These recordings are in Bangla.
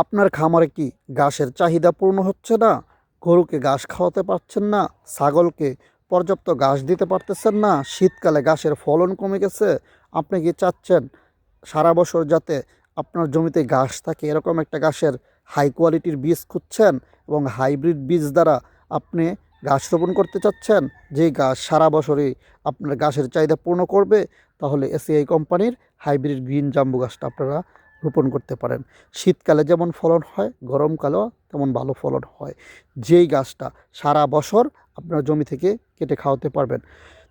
আপনার খামারে কি ঘাসের চাহিদা পূর্ণ হচ্ছে না? গরুকে ঘাস খাওয়াতে পারছেন না? ছাগলকে পর্যাপ্ত ঘাস দিতে পারতেছেন না? শীতকালে ঘাসের ফলন কমে গেছে? আপনি কি চাচ্ছেন সারা বছর যাতে আপনার জমিতে ঘাস থাকে এরকম একটা ঘাসের হাই কোয়ালিটির বীজ খুঁজছেন এবং হাইব্রিড বীজ দ্বারা আপনি গাছ রোপণ করতে চাচ্ছেন? যেই গাছ সারা বছরই আপনার গাছের চাহিদা পূর্ণ করবে, তাহলে এসিআই কোম্পানির হাইব্রিড গ্রিন জাম্বু গাছটা আপনারা রোপণ করতে পারেন। শীতকালে যেমন ফলন হয়, গরমকালেও তেমন ভালো ফলন হয়। যেই গাছটা সারা বছর আপনার জমি থেকে কেটে খাওয়াতে পারবেন।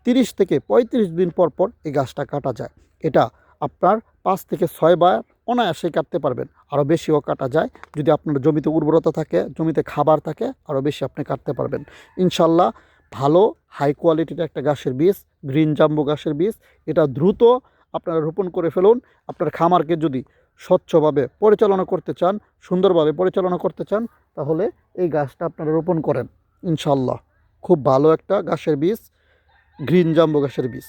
তিরিশ থেকে পঁয়ত্রিশ দিন পর পর এই গাছটা কাটা যায়। এটা আপনার পাঁচ থেকে ছয় বার অনায়াসে কাটতে পারবেন। আরও বেশিও কাটা যায়। যদি আপনার জমিতে উর্বরতা থাকে, জমিতে খাবার থাকে, আরও বেশি আপনি কাটতে পারবেন। ইনশাল্লাহ ভালো, হাই কোয়ালিটির একটা গাছের বীজ, গ্রিন জাম্বু গাছের বীজ, এটা দ্রুত আপনারা রোপণ করে ফেলুন। আপনার খামারকে যদি স্বচ্ছভাবে পরিচালনা করতে চান, সুন্দরভাবে পরিচালনা করতে চান, তাহলে এই গাছটা আপনারা রোপণ করেন ইনশাল্লাহ খুব ভালো একটা গাছের বীজ, গ্রিন জাম্বো গাছের বীজ।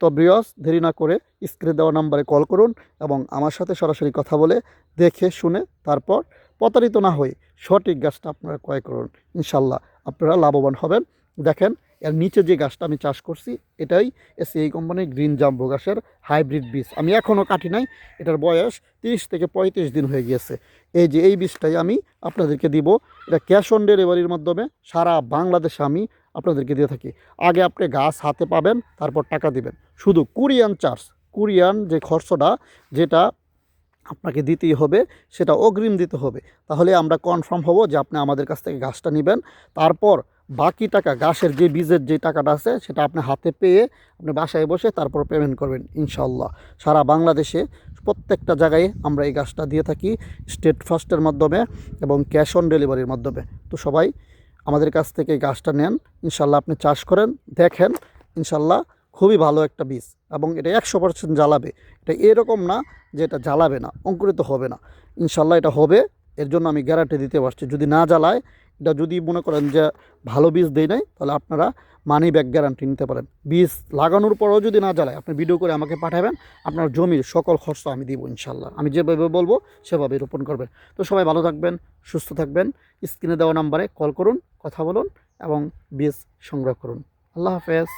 তো ব্রিয়স দেরি না করে স্ক্রিনে দেওয়া নাম্বারে কল করুন এবং আমার সাথে সরাসরি কথা বলে দেখে, শুনে, তারপর প্রতারিত না হয়ে সঠিক গাছটা আপনারা ক্রয় করুন ইনশাল্লাহ আপনারা লাভবান হবেন। দেখেন এর নিচে যে গাছটা আমি চাষ করছি, এটাই এসিআই কোম্পানির গ্রিন জাম্বো গাছের হাইব্রিড বীজ। আমি এখনও কাটি নাই, এটার বয়স তিরিশ থেকে পঁয়ত্রিশ দিন হয়ে গিয়েছে। এই যে এই বীজটাই আমি আপনাদেরকে দিব, এটা ক্যাশ অন ডেলিভারির মাধ্যমে সারা বাংলাদেশে আমি আপনাদেরকে দিয়ে থাকি। আগে আপনি গাছ হাতে পাবেন, তারপর টাকা দিবেন। শুধু কুরিয়ান চার্জ, কুরিয়ান যে খরচটা, যেটা আপনাকে দিতেই হবে, সেটা অগ্রিম দিতে হবে। তাহলে আমরা কনফার্ম হব যে আপনি আমাদের কাছ থেকে গাছটা নেবেন। তারপর বাকি টাকা গাছের যে বীজের যে টাকাটা আছে, সেটা আপনি হাতে পেয়ে আপনি বাসায় বসে তারপর পেমেন্ট করবেন ইনশাল্লাহ সারা বাংলাদেশে প্রত্যেকটা জায়গায় আমরা এই গাছটা দিয়ে থাকি স্টেট ফার্স্টের মাধ্যমে এবং ক্যাশ অন ডেলিভারির মাধ্যমে। তো সবাই আমাদের কাছ থেকে গাছটা নেন ইনশাল্লাহ আপনি চাষ করেন, দেখেন ইনশাল্লাহ খুবই ভালো একটা বীজ এবং এটা একশো পার্সেন্ট জ্বালাবে। এটা এরকম না যে এটা জ্বালাবে না, অঙ্কুরিত হবে না। ইনশাল্লাহ এটা হবে এর জন্য আমি গ্যারান্টি দিতে পারছি। যদি না জ্বালায়, এটা যদি মনে করেন যে ভালো বীজ দেয় নাই, তাহলে আপনারা মানি ব্যাক গ্যারান্টি নিতে পারেন। বীজ লাগানোর পরেও যদি না জ্বালায়, আপনি ভিডিও করে আমাকে পাঠাবেন, আপনার জমির সকল খরচ আমি দিব ইনশাল্লাহ আমি যেভাবে বলব সেভাবে রোপণ করবেন। তো সবাই ভালো থাকবেন, সুস্থ থাকবেন স্ক্রিনে দেওয়া নাম্বারে কল করুন, কথা বলুন এবং বীজ সংগ্রহ করুন। আল্লাহ হাফেজ।